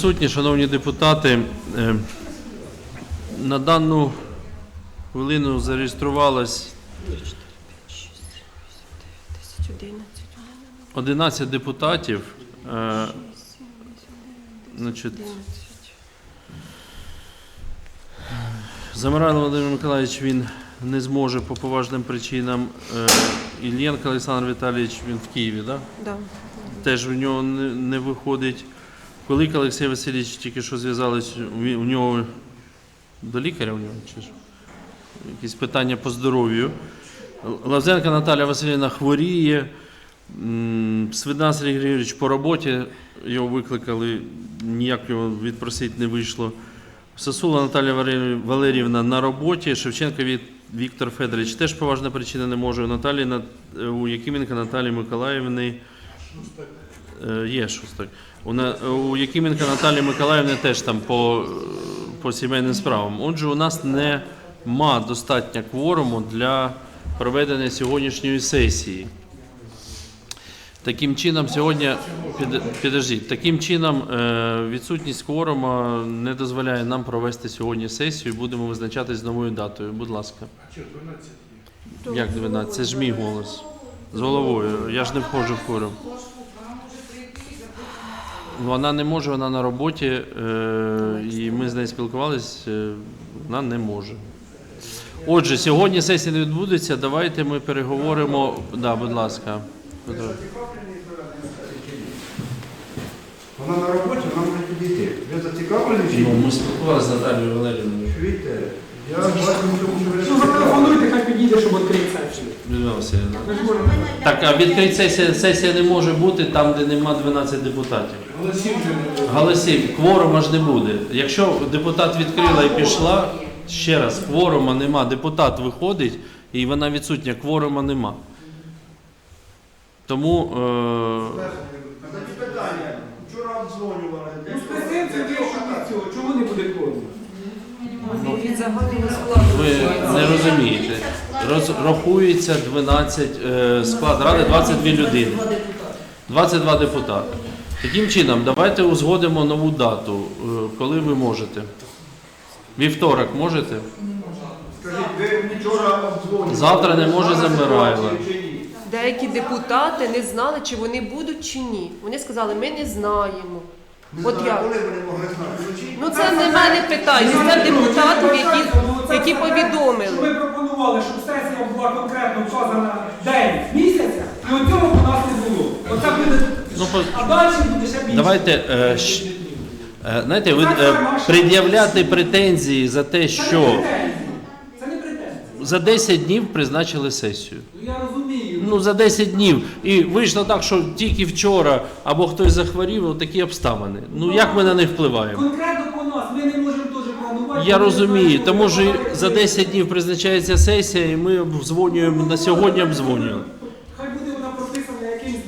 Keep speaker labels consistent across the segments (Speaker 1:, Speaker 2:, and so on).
Speaker 1: присутні, шановні депутати. Е, На дану хвилину зареєструвалось 11 депутатів. Е, Значить, Володимир Миколаївич він не зможе по поважним причинам. Е, Ільєнко Олександр Віталійович він в Києві, так?
Speaker 2: Да.
Speaker 1: теж в нього не виходить. Коли Олексій Васильович тільки що зв'язались, у нього до лікаря у нього чи що? Якісь питання по здоров'ю. Лавзенка Наталя Васильівна хворіє. М, Свидна Сергій Григорьович по роботі його викликали, ніяк його відпросити не вийшло. Сосула Наталія Валеріївна на роботі, Шевченко Віктор Федорович теж поважна причина не може. У Наталі у Якименка Наталії Миколаївни Є шостак. У, у Якименка Наталії Миколаївни теж там по, е, по сімейним справам. Отже, у нас нема достатньо кворуму для проведення сьогоднішньої сесії. Таким чином, сьогодні під, підождіть, таким чином е, відсутність кворума не дозволяє нам провести сьогодні сесію. Будемо визначатись новою датою. Будь ласка. Як 12? Це ж мій голос. З головою. Я ж не входжу в кворум. Вона не може, вона на роботі, е, і ми з нею спілкувалися, е, вона не може. Отже, сьогодні сесія не відбудеться. Давайте ми переговоримо. Да, будь ласка. Петро.
Speaker 3: Вона на роботі, вона може підійти. Ви зацікавлені чи
Speaker 1: Ну, ми спілкувалися з Наталією Валеріївною.
Speaker 3: Чуєте? Я бачу, тому що
Speaker 4: Ну, зателефонуйте, хай підійде, щоб відкрити сесію.
Speaker 1: Людмила Васильівна.
Speaker 4: Ми ж можемо.
Speaker 1: Так, а відкрита сесія, сесія не може бути там, де нема 12 депутатів.
Speaker 3: Голосів вже не було.
Speaker 1: Голосів, кворума ж не буде. Якщо депутат відкрила і пішла, ще раз, кворума нема. Депутат виходить і вона відсутня, кворума нема. Тому е,
Speaker 3: питання. Вчора обдзвонювали.
Speaker 4: Ну, з президентом вирішити цього. Чому не буде кворуму?
Speaker 2: Від загального складу.
Speaker 1: ви не розумієте. Роз, рахується 12, е, склад ради 22 людини. 22 депутати. Таким чином, давайте узгодимо нову дату, е, коли ви можете. Вівторок можете?
Speaker 3: Скажіть, ви вчора обдзвонювали.
Speaker 1: Завтра не може.
Speaker 3: Чи ні?
Speaker 2: Деякі депутати не знали, чи вони будуть чи ні. Вони сказали, ми не знаємо.
Speaker 3: Не
Speaker 2: От
Speaker 3: знаю,
Speaker 2: я.
Speaker 3: коли вони могли знати.
Speaker 2: Ну це не мене питання, це депутатів, які, які
Speaker 4: Ми
Speaker 2: повідомили.
Speaker 4: пропонували, щоб сесія була конкретно вказана день місяця, і от цього у нас не було. Оце буде,
Speaker 1: Ну, по-
Speaker 4: а далі буде ще більше.
Speaker 1: Давайте, е, щ- е, знаєте, ви е, пред'являти претензії за те,
Speaker 4: Це не
Speaker 1: що
Speaker 4: претензії. Це не претензії.
Speaker 1: за 10 днів призначили сесію.
Speaker 4: Ну.
Speaker 1: Ну, за 10 днів. І вийшло так, що тільки вчора або хтось захворів, от такі обставини. Ну як ми на них впливаємо?
Speaker 4: Конкретно по нас ми не можемо теж планувати.
Speaker 1: Я розумію, тому що за 10 днів призначається сесія, і ми обдзвонюємо на сьогодні обдзвонюємо.
Speaker 4: Хай буде вона прописана якимсь.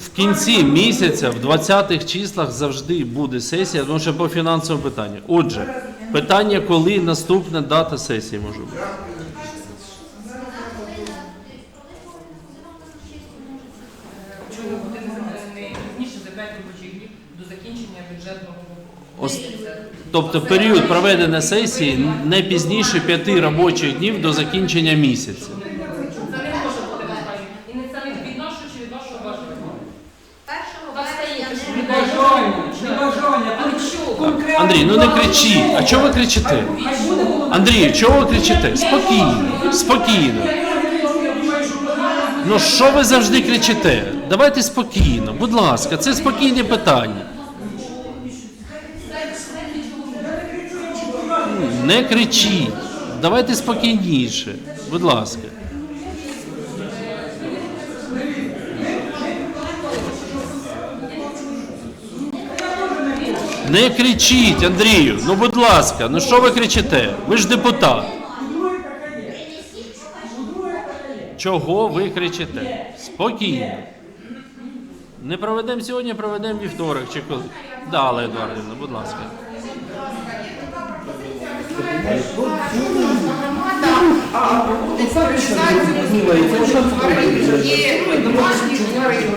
Speaker 1: В кінці місяця, в 20-х числах, завжди буде сесія, тому що по фінансовому питанню. Отже, питання, коли наступна дата сесії може бути.
Speaker 5: Чому буде не пізніше за 5 робочих днів до закінчення бюджетного
Speaker 1: Ос- Тобто період проведення сесії не пізніше 5 робочих днів до закінчення місяця.
Speaker 5: Це не може бути. І не це не від чи від вашого
Speaker 4: конкретно
Speaker 1: Андрій, ну не кричіть. А чого ви кричите? Андрій, чого ви кричите? Спокійно, спокійно. Ну що ви завжди кричите? Давайте спокійно, будь ласка, це спокійне питання. Не кричіть. Давайте спокійніше, будь ласка. Не кричіть, Андрію. Ну, будь ласка, ну що ви кричите? Ви ж депутат. Чого ви кричите? Спокійно. Не проведемо сьогодні, проведемо вівторок чи коли. Да, Едуардівна, будь ласка.
Speaker 6: Є домашні тварини.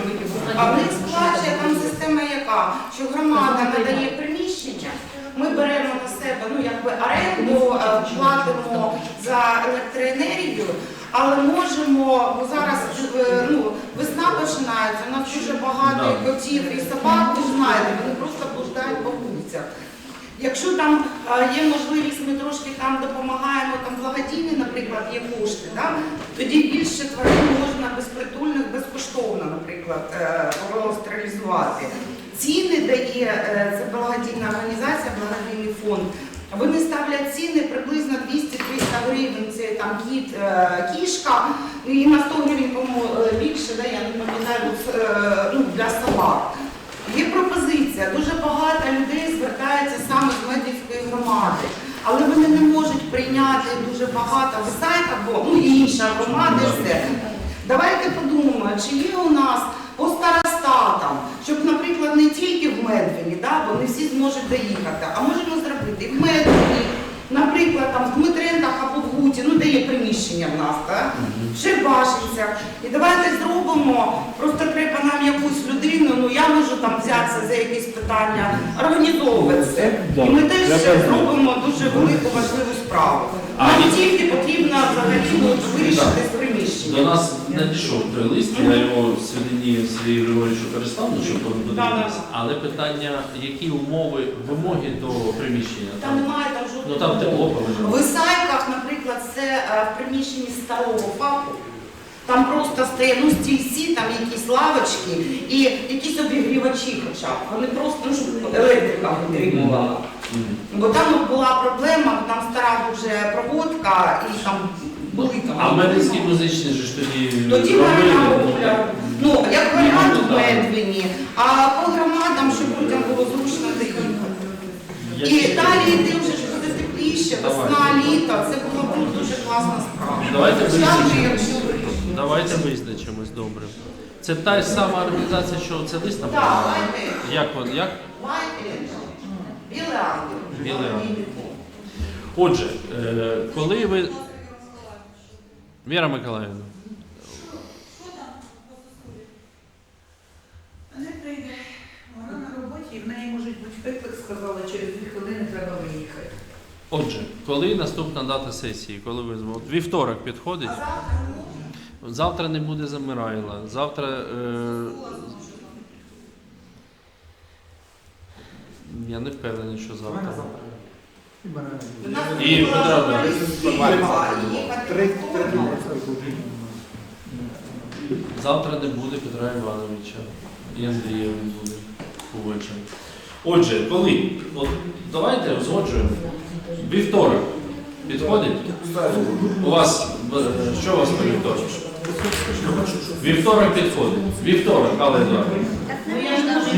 Speaker 6: А в них сплачує система яка? що громада надає приміщення, ми беремо на себе ну, оренду, е, платимо за електроенергію, але можемо, бо зараз е, ну, весна починається, у нас дуже багато котів і собак, ви знаєте, вони просто блуждають по вулицях. Якщо там е, є можливість, ми трошки там допомагаємо, там благодійні, наприклад, є кошти, да? тоді більше тварин можна безпритульних безкоштовно, наприклад, е, простерилізувати. Ціни дає е, це благодійна організація, благодійний фонд. Вони ставлять ціни приблизно 200-300 гривень, це там кіт, кішка, і на 100 гривень, по-моєму, більше, да, я не пам'ятаю, ну, для собак. Є пропозиція. Дуже багато людей звертається саме з медицької громади, але вони не можуть прийняти дуже багато сайт або ну, і інша громада. все. Давайте подумаємо, чи є у нас по старостатам, щоб, наприклад, не тільки в Медвені, да, бо не всі зможуть доїхати, а можемо зробити і в Медвені, наприклад, там в Дмитренках або в Гуті, ну де є приміщення в нас, ще в Чербашинцях. І давайте зробимо, просто треба нам якусь людину, ну я можу там взятися за якісь питання, організовувати це. І ми теж зробимо дуже велику важливу справу. Нам тільки потрібно взагалі вирішити з
Speaker 1: До нас надійшов той лист, я його Свідині Сергію Григорьовичу переставлю, щоб подивитися. Але питання, які умови, вимоги до приміщення?
Speaker 6: Там немає там жодного.
Speaker 1: Ну там тепло
Speaker 6: В. Ісайках, наприклад, це е, в приміщенні старого ФАПу. Там просто стає ну, стільці, там якісь лавочки і якісь обігрівачі хоча б. Вони просто ну, щоб електрика витримувала. Бо там була проблема, там стара дуже проводка і там
Speaker 1: А медицький музичний же ж тоді
Speaker 6: Тоді
Speaker 1: робили,
Speaker 6: варіант
Speaker 1: ну,
Speaker 6: як варіант в
Speaker 1: Ну,
Speaker 6: а по громадам, щоб людям було зручно доїхати. І далі йти вже ж буде тепліше, весна, літо, це була б дуже класна справа.
Speaker 1: Давайте визначимо. Давайте визначимось добре. Це та ж сама організація, що це лист
Speaker 6: Так,
Speaker 1: направила?
Speaker 6: давайте.
Speaker 1: Як вон, як?
Speaker 6: Білий ангел.
Speaker 1: Білий ангел. Отже, е, коли ви. Віра Миколаївна,
Speaker 7: Не прийде. Вона на роботі, і в неї можуть бути виклик, сказали, через дві хвилини треба виїхати.
Speaker 1: отже, коли наступна дата сесії? Коли ви Вівторок підходить? Завтра не буде замирайла. Завтра. Е, я не впевнений, що завтра. І
Speaker 6: журналістська їхати
Speaker 3: Три, три.
Speaker 1: Завтра не буде Петра Івановича і Андрія не буде увечері. Отже, коли? От давайте узгоджуємо. Вівторок. Підходить? У вас е, що у вас по вівторок? Вівторок підходить. Вівторок, але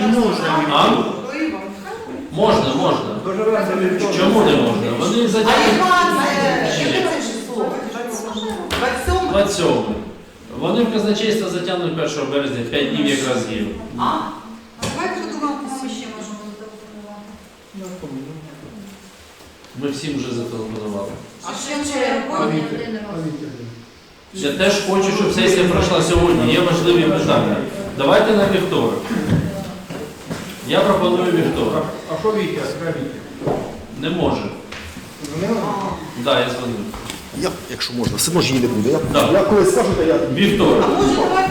Speaker 6: можу.
Speaker 1: А? Можна, можна. Чому не можна? Вони
Speaker 6: А
Speaker 1: задіяли
Speaker 6: яка це? Яке це число? 27?
Speaker 1: 27. Вони в казначейство затягнуть 1 березня, 5 днів якраз є.
Speaker 6: А?
Speaker 7: Давайте подумаємо, кому ще можемо запропонувати.
Speaker 1: Ми всім вже зателефонували.
Speaker 6: А ще це
Speaker 1: Я теж хочу, щоб сесія пройшла сьогодні. Є важливі питання. Давайте на вівторок. Я пропоную вівторок.
Speaker 3: А що Вітя?
Speaker 1: Не може. Так, да, я дзвонив.
Speaker 8: Я, якщо можна, все одно ж її не буде. Я,
Speaker 1: Так.
Speaker 8: я коли скажу, то я.
Speaker 1: Вівторок.
Speaker 6: А може давайте?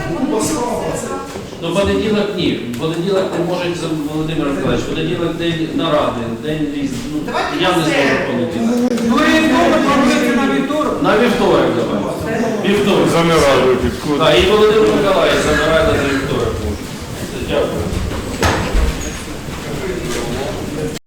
Speaker 1: Ну, понеділок ні. Понеділок не може за- Володимир Миколаївич. Понеділок день наради, день різ. Ну,
Speaker 6: Давайте
Speaker 1: я не
Speaker 6: на
Speaker 1: зможу
Speaker 6: середу.
Speaker 1: понеділок.
Speaker 4: Ну, орієнтовно планується на вівторок.
Speaker 1: На вівторок давай. Вівторок.
Speaker 9: Замирали підходить.
Speaker 1: Так, і Володимир Миколаївич забирає на вівторок. може. Дякую.